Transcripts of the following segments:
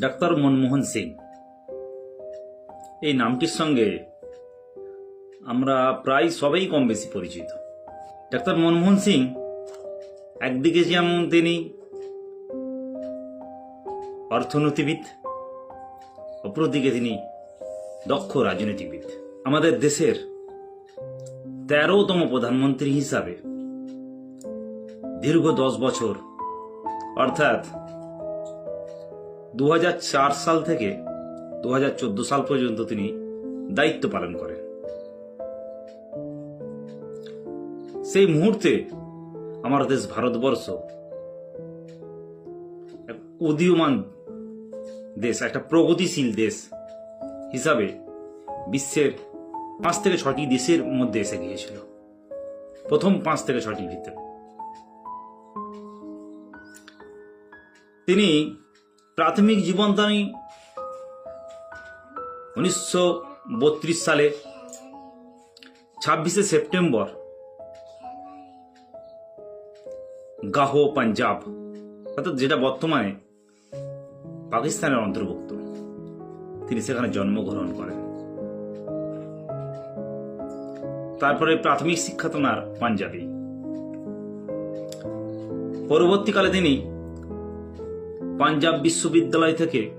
Doctor Manmohan Singh. এই নামটির সঙ্গে আমরা প্রায় সবাই কম বেশি পরিচিত। ডাক্তার মনমোহন সিং, একদিকে যেমন তিনি অর্থনীতিবিদ, অপরদিকে তিনি দক্ষ রাজনীতিবিদ। আমাদের দেশের তেরোতম প্রধানমন্ত্রী হিসাবে দীর্ঘ দশ বছর, অর্থাৎ দু হাজার চার সাল থেকে দু হাজার চোদ্দ সাল পর্যন্ত তিনি দায়িত্ব পালন করেন। সেই মুহূর্তে আমার দেশ ভারতবর্ষ উদীয়মান দেশ, একটা প্রগতিশীল দেশ হিসাবে বিশ্বের পাঁচ থেকে ছটি দেশের মধ্যে এসে গিয়েছিল। প্রথম পাঁচ থেকে ছটির ভিতরে। তিনি প্রাথমিক জীবন তিনি উনিশশো বত্রিশ সালে ছাব্বিশে সেপ্টেম্বর গাহো, পাঞ্জাব, অর্থাৎ যেটা বর্তমানে পাকিস্তানের অন্তর্ভুক্ত। তিনি সেখানে জন্মগ্রহণ করেন। তারপরে প্রাথমিক শিক্ষা তোমার পাঞ্জাবি। পরবর্তীকালে তিনি পাঞ্জাব বিশ্ববিদ্যালয় থেকে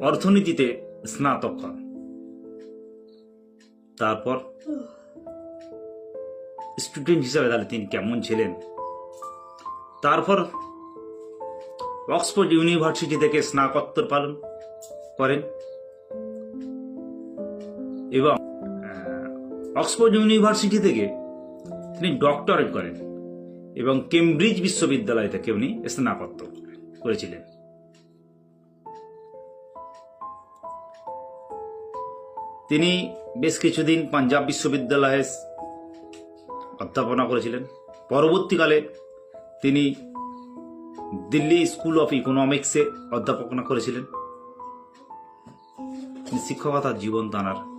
অর্থনীতিতে স্নাতক হন তারপর স্টুডেন্ট হিসাবে তাহলে তিনি কেমন ছিলেন? তারপর অক্সফোর্ড ইউনিভার্সিটি থেকে স্নাতকোত্তর পালন করেন। এবং অক্সফোর্ড ইউনিভার্সিটি থেকে তিনি ডক্টরেট করেন। এবং কেমব্রিজ বিশ্ববিদ্যালয় থেকে উনি স্নাতকোত্তর করেছিলেন। তিনি বেশ কিছুদিন পাঞ্জাব বিশ্ববিদ্যালয়ে অধ্যাপনা করেছিলেন। পরবর্তীকালে তিনি দিল্লি স্কুল অফ ইকোনমিক্সে অধ্যাপনা করেছিলেন। শিক্ষকতার জীবন তাঁর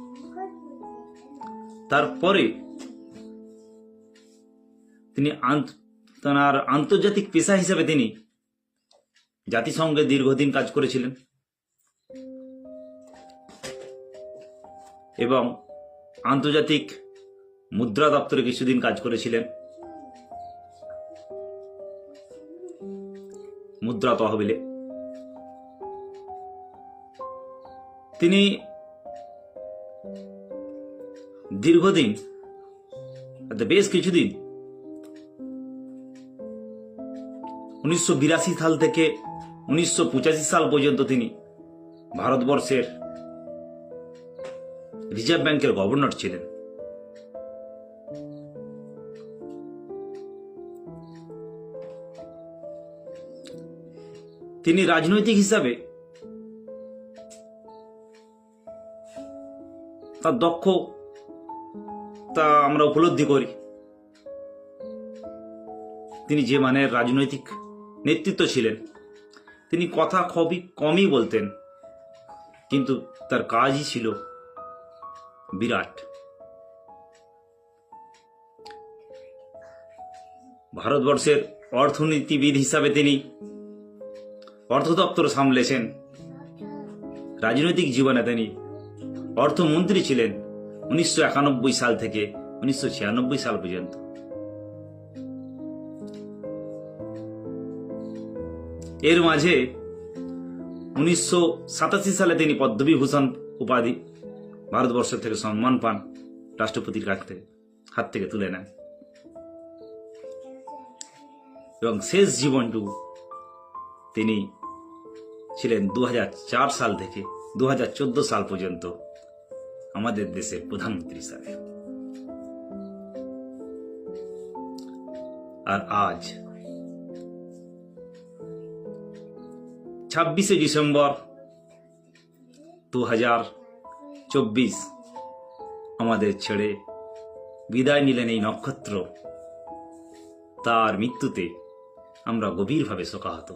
তারপরে তিনি তাঁর আন্তর্জাতিক পেশা হিসেবে তিনি জাতিসংঘে দীর্ঘদিন কাজ করেছিলেন। এবং আন্তর্জাতিক মুদ্রা দপ্তরে কিছুদিন কাজ করেছিলেন। মুদ্রা তহবিলে। তিনি দীর্ঘদিন, বেশ কিছুদিন উনিশশো বিরাশি সাল থেকে উনিশশো পঁচাশি সাল পর্যন্ত তিনি ভারতবর্ষের রিজার্ভ ব্যাংকের গভর্নর ছিলেন। তিনি রাজনৈতিক হিসাবে তার দক্ষ তা আমরা উপলব্ধি করি। তিনি যে মানের রাজনৈতিক নেতৃত্ব ছিলেন। তিনি কথা খুবই কমই বলতেন, কিন্তু তার কাজই ছিল বিরাট। ভারতবর্ষের অর্থনীতিবিদ হিসাবে তিনি অর্থ দপ্তর সামলেছেন। রাজনৈতিক জীবনে তিনি অর্থমন্ত্রী ছিলেন উনিশশো একানব্বই সাল থেকে উনিশশো ছিয়ানব্বই সাল পর্যন্ত। এর মাঝে উনিশশো সাতাশি সালে তিনি পদ্মবিভূষণ উপাধি ভারতবর্ষ থেকে সম্মান পান রাষ্ট্রপতির কাছ থেকে, হাত থেকে তুলে নেন। এবং শেষ জীবনটুকু তিনি ছিলেন দু হাজার চার সাল থেকে দু হাজার চোদ্দ সাল পর্যন্ত আমাদের দেশের প্রধানমন্ত্রী হিসাবে আর আজ ছাব্বিশে ডিসেম্বর দু চব্বিশ। আমাদের ছেড়ে বিদায় নিলেন এই নক্ষত্র। তার মৃত্যুতে আমরা গভীরভাবে শোকাহত।